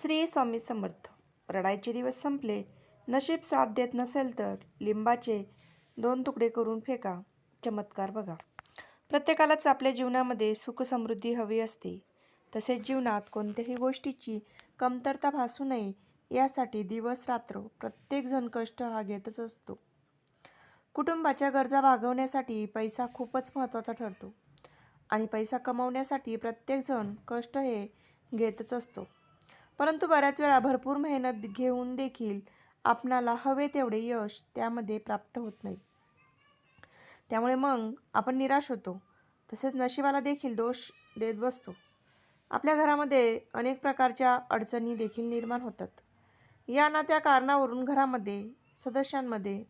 श्री स्वामी समर्थ. रडायचे दिवस संपले. नशीब साथ देत नसेल तर लिंबाचे दोन तुकडे करून फेका. चमत्कार बघा. प्रत्येकालाच आपल्या जीवनामध्ये सुखसमृद्धी हवी असते. तसेच जीवनात कोणत्याही गोष्टीची कमतरता भासू नये यासाठी दिवस रात्र प्रत्येकजण कष्ट हा घेतच असतो. कुटुंबाच्या गरजा भागवण्यासाठी पैसा खूपच महत्त्वाचा ठरतो. आणि पैसा कमवण्यासाठी प्रत्येकजण कष्ट हे घेतच असतो. परंतु बऱ्याच वेळा भरपूर मेहनत घेऊन देखील आपणाला हवे तेवढे यश त्यामध्ये प्राप्त होत नाही. त्यामुळे मग आपण निराश होतो. तसेच नशिबाला देखील दोष देत बसतो. आपल्या घरामध्ये अनेक प्रकारच्या अडचणी देखील निर्माण होतात. या ना त्या कारणावरून घरामध्ये सदस्यांमध्ये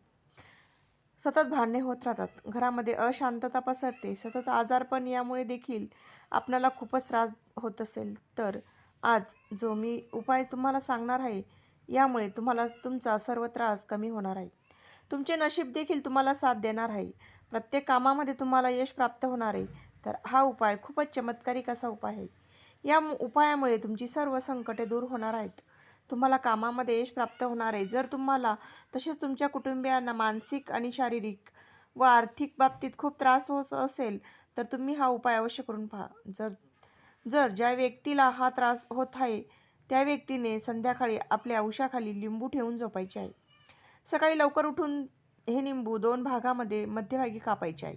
सतत भांडणे होत राहतात. घरामध्ये अशांतता पसरते. सतत आजारपण यामुळे देखील आपणाला खूपच त्रास होत असेल तर आज जो मी उपाय तुम्हाला सांगणार आहे यामुळे तुम्हाला तुमचा सर्व त्रास कमी होणार आहे. तुमचे नशीब देखील तुम्हाला साथ देणार आहे. प्रत्येक कामामध्ये तुम्हाला यश प्राप्त होणार आहे. तर हा उपाय खूपच चमत्कारिक असा उपाय आहे. या उपायामुळे तुमची सर्व संकटे दूर होणार आहेत. तुम्हाला कामामध्ये यश प्राप्त होणार आहे. जर तुम्हाला तसेच तुमच्या कुटुंबियांना मानसिक आणि शारीरिक व आर्थिक बाबतीत खूप त्रास होत असेल तर तुम्ही हा उपाय अवश्य करून पहा. जर जर ज्या व्यक्तीला हा त्रास होत आहे त्या व्यक्तीने संध्याकाळी आपल्या उशाखाली लिंबू ठेवून झोपायचे आहे. सकाळी लवकर उठून हे लिंबू दोन भागामध्ये मध्यभागी कापायचे आहे.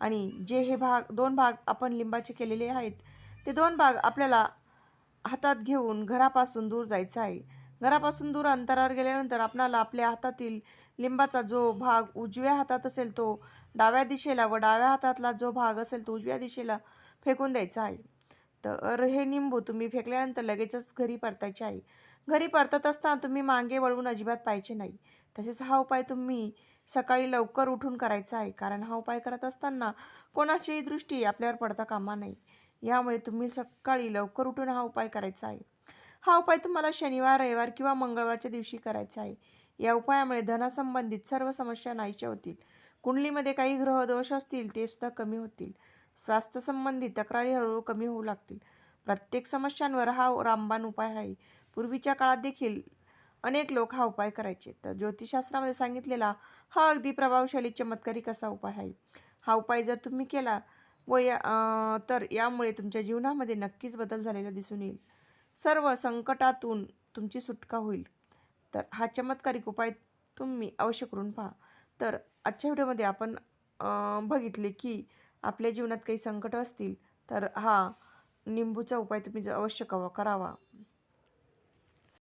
आणि जे हे भाग दोन भाग आपण लिंबाचे केलेले आहेत ते दोन भाग आपल्याला हातात घेऊन घरापासून दूर जायचं आहे. घरापासून दूर अंतरावर गेल्यानंतर आपणाला आपल्या हातातील लिंबाचा जो भाग उजव्या हातात असेल तो डाव्या दिशेला व डाव्या हातातला जो भाग असेल तो उजव्या दिशेला फेकून द्यायचा आहे. तर हे निंबू तुम्ही फेकल्यानंतर लगेचच घरी परतायचे आहे घरी परतत असताना तुम्ही मागे वळवून अजिबात पाहिजे नाही. तसेच हा उपाय तुम्ही सकाळी लवकर उठून करायचा आहे. कारण हा उपाय करत असताना कोणाचीही दृष्टी आपल्यावर पडता कामा नाही. यामुळे तुम्ही सकाळी लवकर उठून हा उपाय करायचा आहे. हा उपाय तुम्हाला शनिवार रविवार किंवा मंगळवारच्या दिवशी करायचा आहे. या उपायामुळे धनासंबंधित सर्व समस्या नाहीशा होतील. कुंडलीमध्ये काही ग्रहदोष असतील ते सुद्धा कमी होतील. स्वास्थ्यसंबंधी तक्रारी हळूहळू कमी होऊ लागतील. प्रत्येक समस्यांवर हा रामबाण उपाय आहे. पूर्वीच्या काळात देखील अनेक लोक हा उपाय करायचे. तर ज्योतिषशास्त्रामध्ये सांगितलेला हा अगदी प्रभावशाली चमत्कारिक असा उपाय आहे? हा उपाय जर तुम्ही केला व या तर यामुळे तुमच्या जीवनामध्ये नक्कीच बदल झालेला दिसून येईल. सर्व संकटातून तुमची सुटका होईल. तर हा चमत्कारिक उपाय तुम्ही अवश्य करून पहा. तर आजच्या व्हिडिओमध्ये आपण बघितले की आपल्या जीवनात काही संकट असतील तर हा निंबूचा उपाय तुम्ही अवश्य कवा करावा.